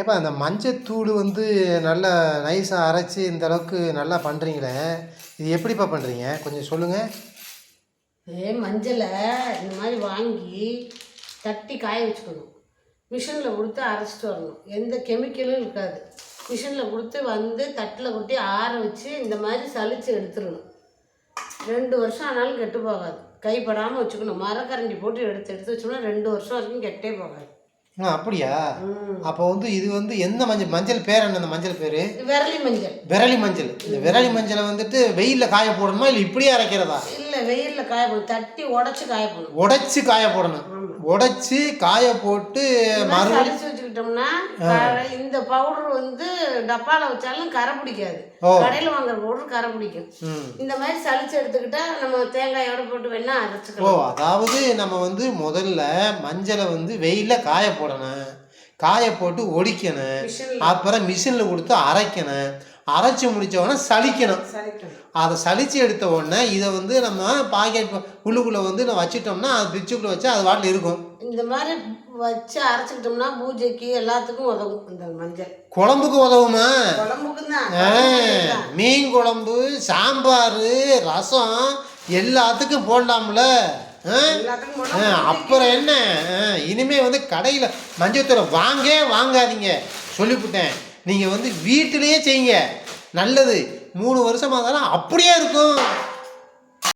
ஏப்பா அந்த மஞ்சத்தூள் வந்து நல்லா நைஸாக அரைச்சி இந்த அளவுக்கு நல்லா பண்ணுறீங்களே இது எப்படிப்பா பண்ணுறீங்க கொஞ்சம் சொல்லுங்கள் இதே மஞ்சளை இந்த மாதிரி வாங்கி தட்டி காய வச்சுக்கணும். மிஷினில் கொடுத்து அரைச்சிட்டு வரணும். எந்த கெமிக்கலும் இருக்காது. மிஷினில் கொடுத்து வந்து தட்டில் கொட்டி ஆற வச்சு இந்த மாதிரி சலித்து எடுத்துடணும். ரெண்டு வருஷம் ஆனாலும் கெட்டு போகாது. கைப்படாமல் வச்சுக்கணும். மரக்கரண்டி போட்டு எடுத்து எடுத்து வச்சோம்னா ரெண்டு வருஷம் வரைக்கும் கெட்டே போகாது. ஆ அப்படியா. அப்போ வந்து இது வந்து எந்த மஞ்சள்? மஞ்சள் பேர் என்ன அந்த மஞ்சள் பேர்? விரலி மஞ்சள். விரலி மஞ்சள். இந்த விரலி மஞ்சளை வந்துட்டு வெயிலில் காய போடணுமா இல்லை இப்படியே அரைக்கிறதா? இல்லை வெயிலில் காய போடணும் தட்டி உடச்சி காய போடணும் உடைச்சு காய போடணும். உடைச்சு காய போட்டு மறு சலிச்சு வச்சுக்கிட்டோம்னா இந்த பவுடர் வந்து டப்பால வச்சாலும் கரை பிடிக்காது. ஓ. கடையில் வாங்குற பவுடர் கரை பிடிக்கும். இந்த மாதிரி சலிச்சு எடுத்துக்கிட்டா நம்ம தேங்காயோட போட்டு வேணா ஓ அரைச்சிக்கலாம் அதாவது நம்ம வந்து முதல்ல மஞ்சளை வந்து வெயிலில் காய போடணும். காய போட்டு ஒடிக்கணும். அப்புறம் மிஷினில் கொடுத்து அரைக்கணும். அரைச்சி முடிச்ச உடனே சலிக்கணும் அதை சலிச்சு எடுத்த உடனே இதை வந்து நம்ம பாக்கெட் உள்ளுக்குள்ளே வந்து நம்ம வச்சிட்டோம்னா அது பிரிட்ஜுக்குள்ளே வச்சா அது வாட்டில் இருக்கும். இந்த மாதிரி வச்சு அரைச்சிக்கிட்டோம்னா பூஜைக்கு எல்லாத்துக்கும் உதவும் இந்த மஞ்சள். குழம்புக்கு உதவுமா? குழம்புக்கு மீன் குழம்பு சாம்பார் ரசம் எல்லாத்துக்கும் போடலாம்ல. அப்புறம் என்ன? இனிமே வந்து கடையில் மஞ்சத்தூரை வாங்கே வாங்காதீங்க. சொல்லிவிட்டேன் நீங்கள் வந்து வீட்டிலேயே செய்யுங்க. நல்லது. மூணு வருஷமாக இருந்தாலும் அப்படியே இருக்கும்.